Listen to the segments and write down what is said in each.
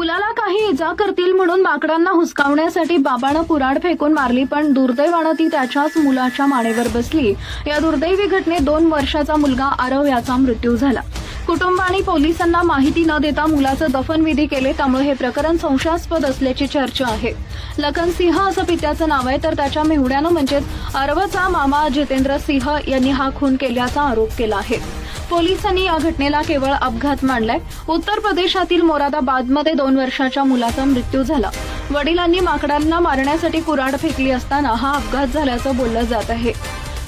मुलाला काही इजा करतील म्हणून माकडांना हुसकावण्यासाठी बाबानं कुराड फेकून मारली पण दुर्दैवानं ती त्याच्याच मुलाच्या मानेवर बसली. या दुर्दैवी घटनेत दोन वर्षाचा मुलगा आरव याचा मृत्यू झाला. कुटुंब आणि पोलिसांना माहिती न देता मुलाचं दफनविधी केले त्यामुळे हे प्रकरण संशयास्पद असल्याची चर्चा आहे. लखन सिंह असं पित्याचं नाव आहे तर त्याच्या मेहुड्यानं म्हणजेच अरवचा मामा जितेंद्र सिंह यांनी हा खून केल्याचा आरोप केला आहे. पोलिसांनी या घटनेला केवळ अपघात मानलाय. उत्तर प्रदेशातील मोरादाबादमध्ये दोन वर्षाच्या मुलाचा मृत्यू झाला. वडिलांनी माकडांना मारण्यासाठी कुराड फेकली असताना हा अपघात झाल्याचं बोललं जात आहे.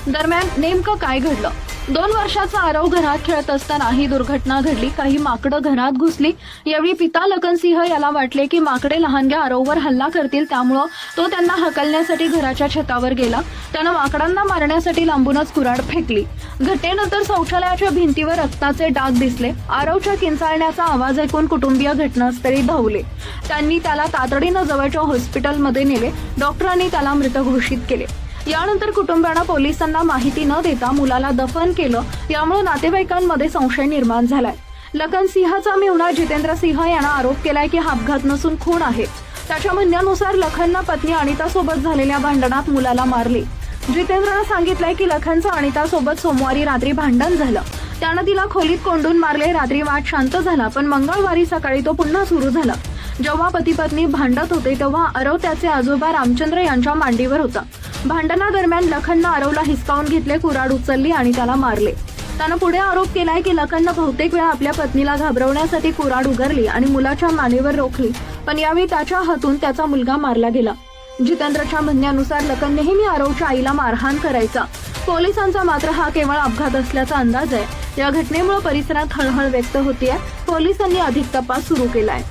दरम्यान नेमकं काय घडलं? दोन वर्षाचा आरव घरात खेळत असताना ही दुर्घटना घडली. काही माकडं घरात घुसली. यावेळी पिता लखनसिंह याला वाटले की माकडे लहानग्या आरववर हल्ला करतील त्यामुळं तो त्यांना हकलण्यासाठी घराच्या छतावर गेला. त्यानं माकडांना मारण्यासाठी लांबूनच कुराड फेकली. घटनेनंतर शौचालयाच्या भिंतीवर रक्ताचे डाग दिसले. आरवच्या किंचाळण्याचा आवाज ऐकून कुटुंबीय घटनास्थळी धावले. त्यांनी त्याला तातडीनं जवळच्या हॉस्पिटलमध्ये नेले. डॉक्टरांनी त्याला मृत घोषित केले. यानंतर कुटुंबानं पोलिसांना माहिती न देता मुलाला दफन केलं. यामुळे नातेवाईकांमध्ये संशय निर्माण झालाय. लखन सिंहचा मेहुणा जितेंद्र सिंह यांना आरोप केलाय की हा अपघात नसून खून आहे. त्याच्या म्हणण्यानुसार लखननं पत्नी अनितासोबत झालेल्या भांडणात मुलाला मारले. जितेंद्रनं सांगितलंय की लखनचं अनितासोबत सोमवारी रात्री भांडण झालं. त्यानं तिला खोलीत कोंडून मारले रात्री वाद शांत झाला पण मंगळवारी सकाळी तो पुन्हा सुरू झाला. जेव्हा पती पत्नी भांडत होते तेव्हा अरव त्याचे आजोबा रामचंद्र यांच्या मांडीवर होता. भांडणादरम्यान लखननं आरवला हिसकावून घेतले कुराड उचलली आणि त्याला मारले. त्यानं पुढे आरोप केलाय की लखननं बहुतेक वेळा आपल्या पत्नीला घाबरवण्यासाठी कुराड उघडली आणि मुलाच्या मानेवर रोखली. पण यावेळी त्याच्या हातून त्याचा मुलगा मारला गेला. जितेंद्रच्या म्हणण्यानुसार लखन नेहमी आरवच्या आईला मारहाण करायचा. पोलिसांचा मात्र हा केवळ अपघात असल्याचा अंदाज आहे. या घटनेमुळे परिसरात हळहळ व्यक्त होतीये. पोलिसांनी अधिक तपास सुरू केलाय.